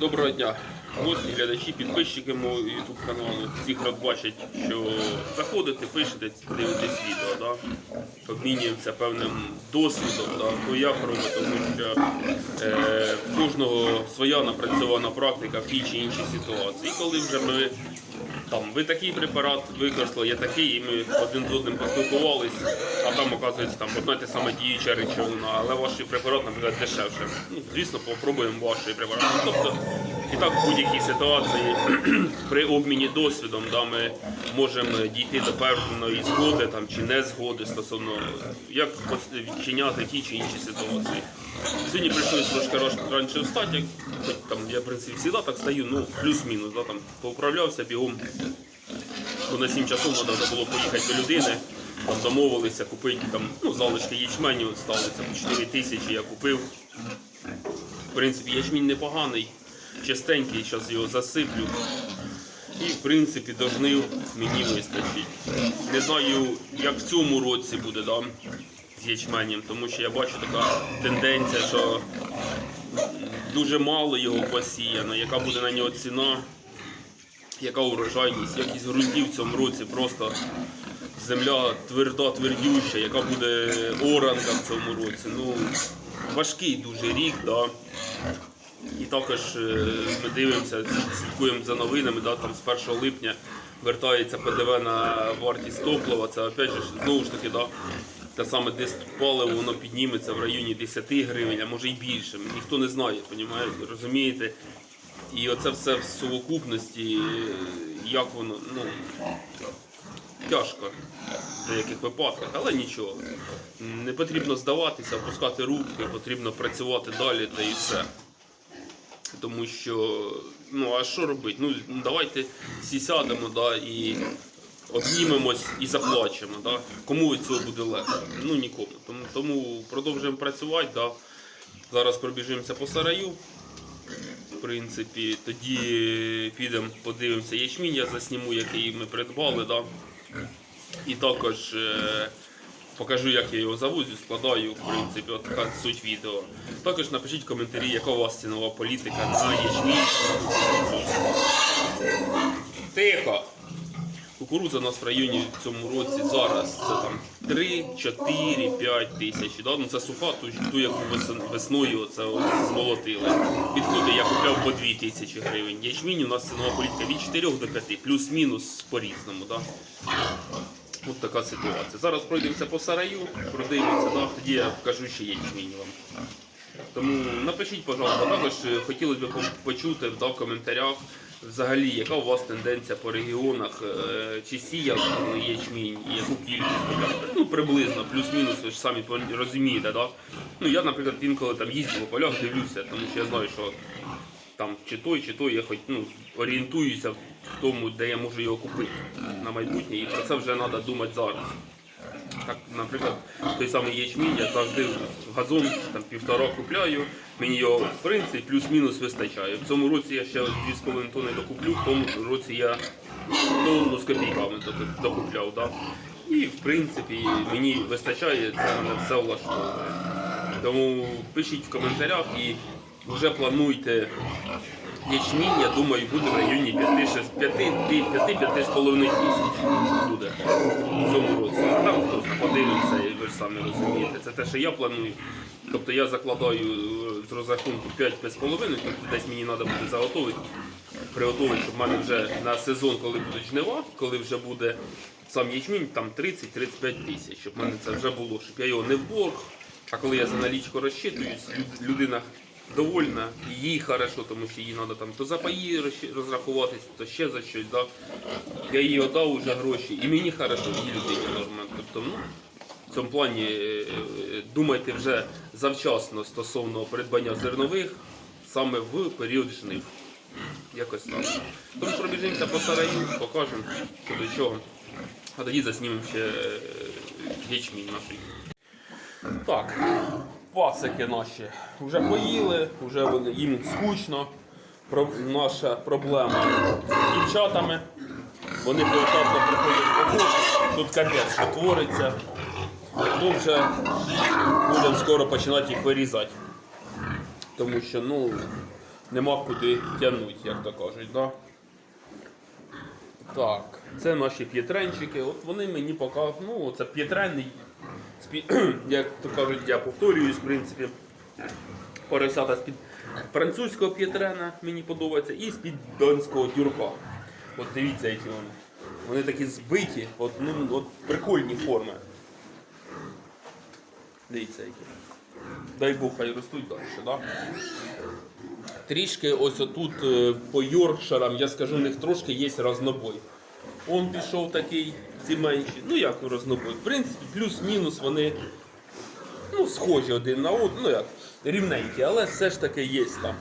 Доброго дня, гості, глядачі, підписчики мого YouTube каналу. Всіх рад бачить, що заходите, пишете, дивитесь відео, да? обмінюємося певним досвідом, да? то я робити, тому що е, в кожного своя напрацьована практика в тій чи іншій ситуації. І коли вже ми там, ви такий препарат використали, я такий, і ми один з одним поспілкувались, а там, оказується, там одна те саме діюча речовина, але ваш препарат, наприклад, дешевше. Ну, звісно, попробуємо ваш препарат. Ну, Тобто, і так в будь-якій ситуації при обміні досвідом да, ми можемо дійти до певної згоди там, чи не згоди стосовно як відчиняти ті чи інші ситуації. Сьогодні прийшлося трошки раніше встати, як хоч там я в принципі завжди так стаю, ну плюс-мінус, да, там поуправлявся бігом. Бо на 7 часов треба було поїхати до людини, там домовилися купити там, ну, залишки ячменю сталося, 4 тисячі я купив. В принципі, ячмінь непоганий, чистенький, зараз його засиплю. І в принципі до жнив мені вистачить. Не знаю, як в цьому році буде да, з ячменем, тому що я бачу така тенденція, що дуже мало його посіяно, яка буде на нього ціна, яка урожайність, якість ґрунтів в цьому році просто земля тверда, твердюща, яка буде оранка в цьому році. Ну, важкий дуже рік, да. І також е, ми дивимося, слідкуємо за новинами, да, там з 1 липня вертається ПДВ на вартість топлива. Це опять же, знову ж таки, да, те саме паливо воно підніметься в районі 10 гривень, а може й більше. Ніхто не знає, розумієте? І оце все в совокупності, е, як воно, ну, тяжко в деяких випадках, але нічого. Не потрібно здаватися, опускати руки, потрібно працювати далі та і все. Тому що, ну а що робити? Ну давайте всі сядемо да, і обнімемось і заплачемо. Да? Кому від цього буде легше? Ну нікому. Тому, тому продовжуємо працювати. Да? Зараз пробіжимося по сараю. В принципі, тоді підемо, подивимося ячмінь, я засніму, який ми придбали. Да? І також е, покажу, як я його завозю, складаю, в принципі, от така суть відео. Також напишіть в коментарі, яка у вас цінова політика на ячмінь. Тихо! Кукурудза у нас в районі в цьому році зараз це там 3, 4, 5 тисяч. Да? Ну, це суха, ту, ту яку весною це от змолотили. Підходить, я купляв по 2 тисячі гривень. Ячмінь у нас цінова політика від 4 до 5, плюс-мінус по-різному. Да? От така ситуація. Зараз пройдемося по сараю, продивимося, да? тоді я покажу ще ячмінь вам. Тому напишіть, пожалуйста, також е, хотілося б почути да, в коментарях, взагалі, яка у вас тенденція по регіонах, е, чи сіяв ячмінь, і яку кількість, ну приблизно, плюс-мінус, ви ж самі розумієте, да? Ну я, наприклад, інколи там їздю по полях, дивлюся, тому що я знаю, що там чи той, чи той, я хоч ну, орієнтуюся в тому, де я можу його купити на майбутнє, і про це вже треба думати зараз. Так, наприклад, той самий ячмінь, я завжди газон там півтора купляю, мені його в принципі плюс-мінус вистачає. В цьому році я ще 2,5 тонни докуплю, в тому році я тонну з копійками докупляв. Да? І в принципі мені вистачає, це мене все влаштовує. Тому пишіть в коментарях і вже плануйте ячмінь, я думаю, буде в районі 5-5,5 тисяч буде в цьому році. А там хтось подивимося, і ви ж самі розумієте. Це те, що я планую. Тобто я закладаю е, з розрахунку 5-5,5, тобто десь мені треба буде заготовити, приготувати, щоб в мене вже на сезон, коли будуть жнива, коли вже буде сам ячмінь, там 30-35 тисяч, щоб в мене це вже було, щоб я його не в борг, а коли я за налічку розчитуюсь, людина довольна, їй хорошо, тому що їй треба там то за паї розрахуватись, то ще за щось. Да? Я їй отдав вже гроші, і мені хорошо, і людині нормально. Тобто, ну, в цьому плані е, е, думайте вже завчасно стосовно придбання зернових саме в період жнив. Якось так. Тому пробіжимося по сараю, покажемо, що до чого. А тоді заснімемо ще е, ячмінь наш. Так, пасики наші вже поїли, вже їм скучно. Наша проблема з дівчатами. Вони поетапно приходять по кухні, тут капець, що твориться. Ну вже будемо скоро починати їх вирізати. Тому що, ну, нема куди тягнути, як то кажуть. Да? Так, це наші п'єтренчики. От вони мені поки, ну, це п'єтренний, як то кажуть, я повторююсь, в принципі, поросята з-під французького п'єтрена мені подобається і з-під донського дюрка. От дивіться, які вони. Вони такі збиті, от, ну, от прикольні форми. Дивіться, які. Дай Бог, хай ростуть далі, да? Трішки ось отут е, по Йоркширам, я скажу, у них трошки є рознобой. Он пішов такий, ці менші. Ну як рознобой? В принципі, плюс-мінус вони ну, схожі один на один, ну як, рівненькі, але все ж таки є там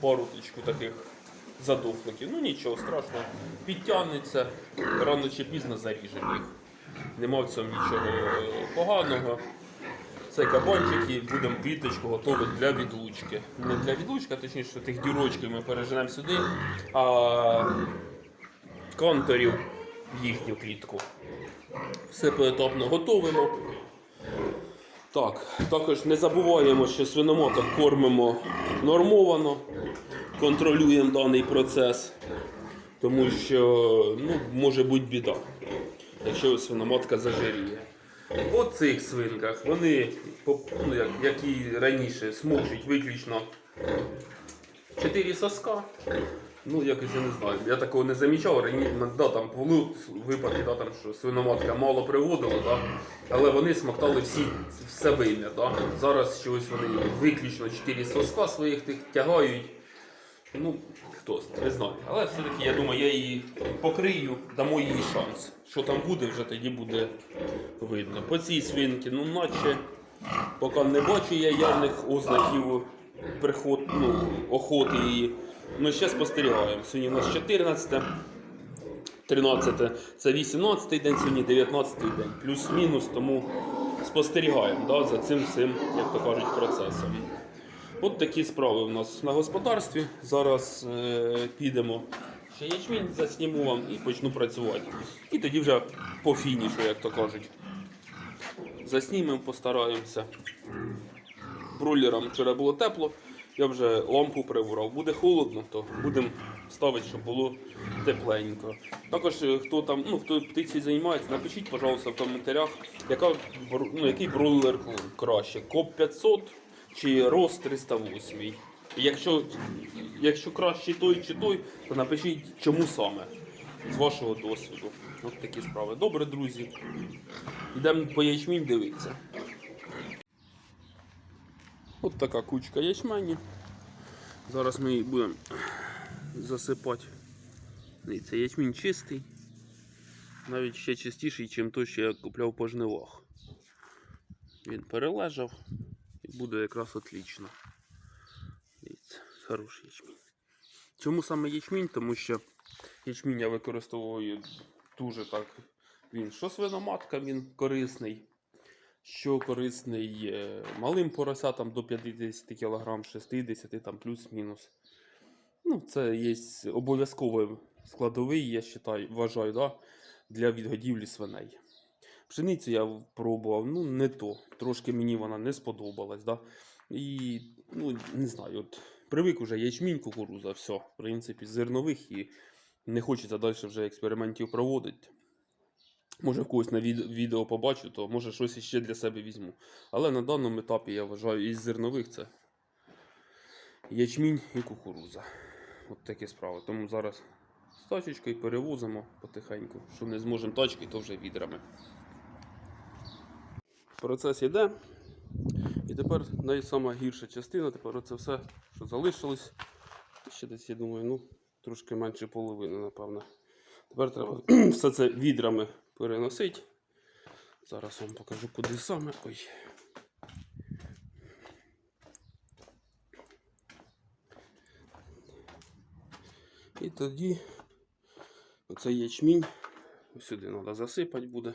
паруточку таких задохликів. Ну нічого страшного, підтягнеться, рано чи пізно заріжемо їх. Нема в цьому нічого е, поганого. Це кабанчик і будемо квіточку готувати для відлучки. Не для відлучки, а точніше, тих дірочків ми переженемо сюди, а контурів їхню клітку. Все поетапно готовимо. Так, також не забуваємо, що свиноматок кормимо нормовано, контролюємо даний процес, тому що ну, може бути біда, якщо свиноматка зажиріє. По цих свинках вони, ну, як, і раніше, смокчуть виключно 4 соска. Ну, якось я не знаю. Я такого не замічав. Раніше, да, там були випадки, да, там, що свиноматка мало приводила, да, але вони смоктали всі, все вим'я. Да. Зараз щось вони виключно 4 соска своїх тих тягають. Ну, хто знає, не знаю. Але все-таки я думаю, я її покрию, дамо їй шанс. Що там буде, вже тоді буде видно. По цій свинці, ну наче поки не бачу я явних ознаків приход, ну, охоти її. Ну, ще спостерігаємо. Сьогодні у нас 14, 13, це 18 день, сьогодні 19 день. Плюс-мінус, тому спостерігаємо да, за цим всім, як то кажуть, процесом. От такі справи у нас на господарстві. Зараз е, підемо ще ячмінь засніму вам і почну працювати. І тоді вже по фінішу, як то кажуть. Заснімемо, постараємося. Бройлерам вчора було тепло, я вже лампу прибрав. Буде холодно, то будемо ставити, щоб було тепленько. Також е, хто там, ну хто птицею займається, напишіть, пожалуйста, в коментарях, яка, ну, який бройлер краще. Коп 500 чи Рос 308. Якщо, якщо краще той чи той, то напишіть, чому саме з вашого досвіду. От такі справи. Добре, друзі. Йдемо по ячмінь дивитися. От така кучка ячмені. Зараз ми її будемо засипати. Дивіться, ячмінь чистий. Навіть ще чистіший, ніж той, що я купляв по жнивах. Він перележав і буде якраз отлично. Дивіться, хороший ячмінь. Чому саме ячмінь? Тому що ячмінь я використовую дуже так. Він що свиноматка, він корисний що корисний е, малим поросятам до 50 кг, 60 там плюс-мінус. Ну, це є обов'язковий складовий, я вважаю, вважаю, да, для відгодівлі свиней. Пшеницю я пробував, ну не то. Трошки мені вона не сподобалась. Да? І ну, не знаю, от привик уже ячмінь, кукуруза, все, в принципі, зернових і не хочеться далі вже експериментів проводити. Може, когось на відео побачу, то може щось іще для себе візьму. Але на даному етапі я вважаю із зернових це ячмінь і кукуруза. От такі справи. Тому зараз з тачечкою перевозимо потихеньку. Що не зможемо тачкою, то вже відрами. Процес йде. І тепер найсама гірша частина, тепер оце все, що залишилось. Ще десь, я думаю, ну, трошки менше половини, напевно. Тепер треба все це відрами переносити. Зараз вам покажу, куди саме. Ой. І тоді оцей ячмінь сюди треба засипати буде.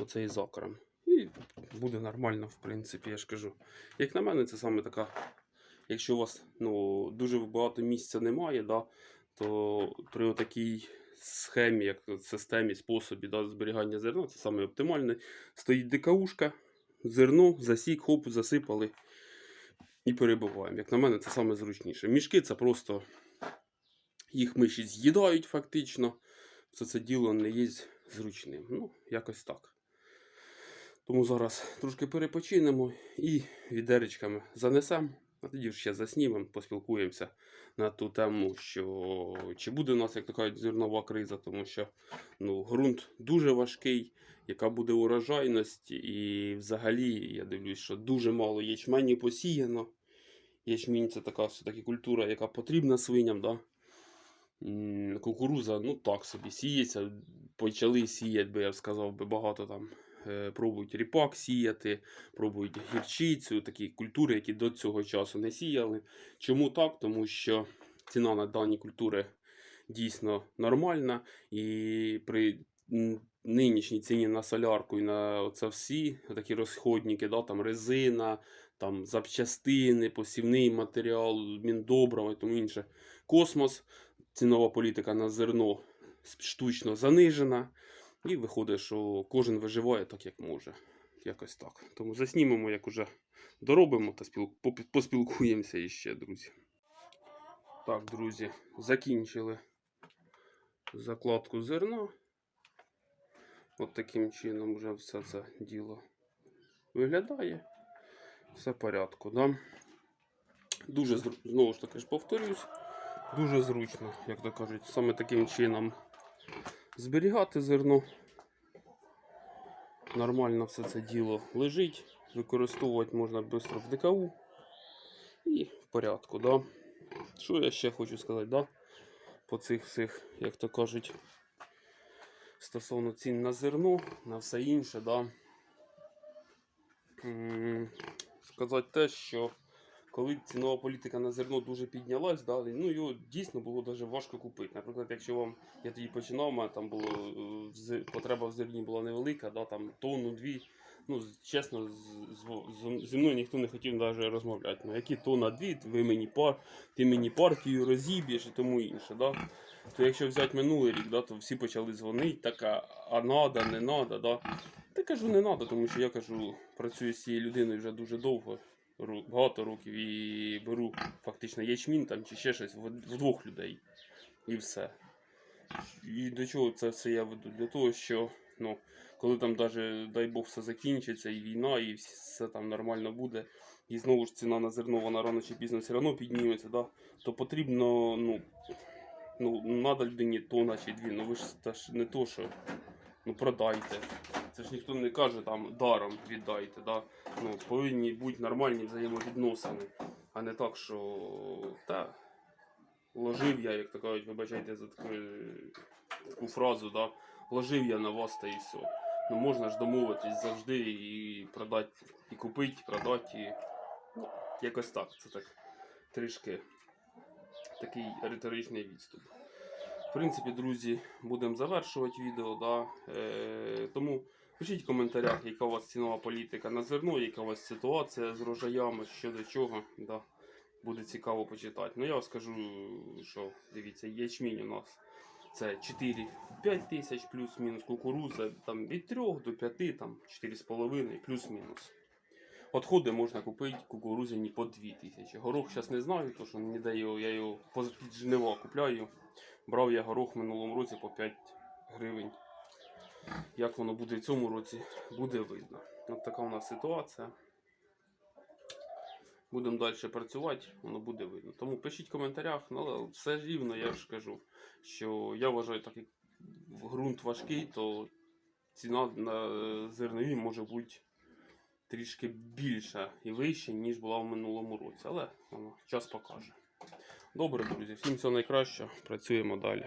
Оцей закрем. І буде нормально, в принципі, я ж кажу. Як на мене, це саме така. Якщо у вас ну, дуже багато місця немає, да, то при такій схемі, як системі, способі да, зберігання зерна, це саме оптимальне. Стоїть ДКУшка, зерно, засік, хоп, засипали. і перебуваємо. Як на мене, це саме зручніше. Мішки це просто їх миші з'їдають фактично. Все це діло не є зручним. Ну, якось так. Тому зараз трошки перепочинемо і відеречками занесемо, а тоді ж ще заснімемо, поспілкуємося на ту тему, що чи буде у нас, як то зернова криза, тому що ну, ґрунт дуже важкий, яка буде урожайність, і взагалі я дивлюсь, що дуже мало ячмені посіяно. Ячмінь це така все-таки культура, яка потрібна свиням. Да? Кукуруза, ну так собі сіється. Почали сіяти, би я б сказав, би багато там пробують ріпак сіяти, пробують гірчицю, такі культури, які до цього часу не сіяли. Чому так? Тому що ціна на дані культури дійсно нормальна, і при нинішній ціні на солярку і на це всі такі розходники, да, там резина, там запчастини, посівний матеріал, міндобрива і тому інше. Космос, цінова політика на зерно штучно занижена. І виходить, що кожен виживає так, як може. Якось так. Тому заснімемо, як уже доробимо та спіл... поспілкуємося іще, друзі. Так, друзі, закінчили закладку зерна. От таким чином вже все це діло виглядає. Все в порядку, да? Дуже знову ж таки ж повторюсь, дуже зручно, як то кажуть, саме таким чином зберігати зерно. Нормально все це діло лежить. Використовувати можна швидко в ДКУ. І в порядку, да? Що я ще хочу сказати, да? По цих всіх, як то кажуть, стосовно цін на зерно, на все інше, да? Сказати те, що коли цінова політика на зерно дуже піднялась, да, ну його дійсно було дуже важко купити. Наприклад, якщо вам я тоді починав, мене там було е, потреба в зерні була невелика, да, там тонну дві. Ну, чесно, зі мною ніхто не хотів навіть розмовляти. Ну, які тонна дві, ви мені пар, ти мені партію розіб'єш і тому інше. Да? То якщо взяти минулий рік, да, то всі почали дзвонити, така, а надо, не надо. Да? Та кажу, не надо, тому що я кажу, працюю з цією людиною вже дуже довго, багато років, і беру фактично ячмін там чи ще щось в, двох людей. І все. І до чого це все я веду? Для того, що ну, коли там даже, дай Бог, все закінчиться, і війна, і все там нормально буде, і знову ж ціна на зерно, вона рано чи пізно все одно підніметься, да? то потрібно, ну, ну, надо людині тона чи дві, ну ви ж та ж не то, що ну продайте. Це ж ніхто не каже там даром віддайте. Да? Ну, повинні бути нормальні взаємовідносини, а не так, що та, ложив я, як то кажуть, вибачайте за таку, таку фразу, да? ложив я на вас та і все. Ну можна ж домовитись завжди і продати, і купити, продати. І... Ну, якось так. Це так трішки такий риторичний відступ. В принципі, друзі, будемо завершувати відео. Да? Е, тому пишіть в коментарях, яка у вас цінова політика на зерно, яка у вас ситуація з рожаями, що до чого. Да? Буде цікаво почитати. Ну я вам скажу, що дивіться, ячмінь у нас це 4-5 тисяч плюс-мінус кукуруза там від 3 до 5, там 4,5 плюс-мінус. Отходи можна купити кукурузяні по 2 тисячі. Горох зараз не знаю, тому що ніде його, я його під жнива купляю. Брав я горох в минулому році по 5 гривень. Як воно буде в цьому році, буде видно. От така у нас ситуація. Будемо далі працювати, воно буде видно. Тому пишіть в коментарях, ну, але все рівно, я ж кажу, що я вважаю, так як ґрунт важкий, то ціна на зернові може бути трішки більша і вища, ніж була в минулому році. Але воно час покаже. Добре, друзі, всім всього найкращого. Працюємо далі.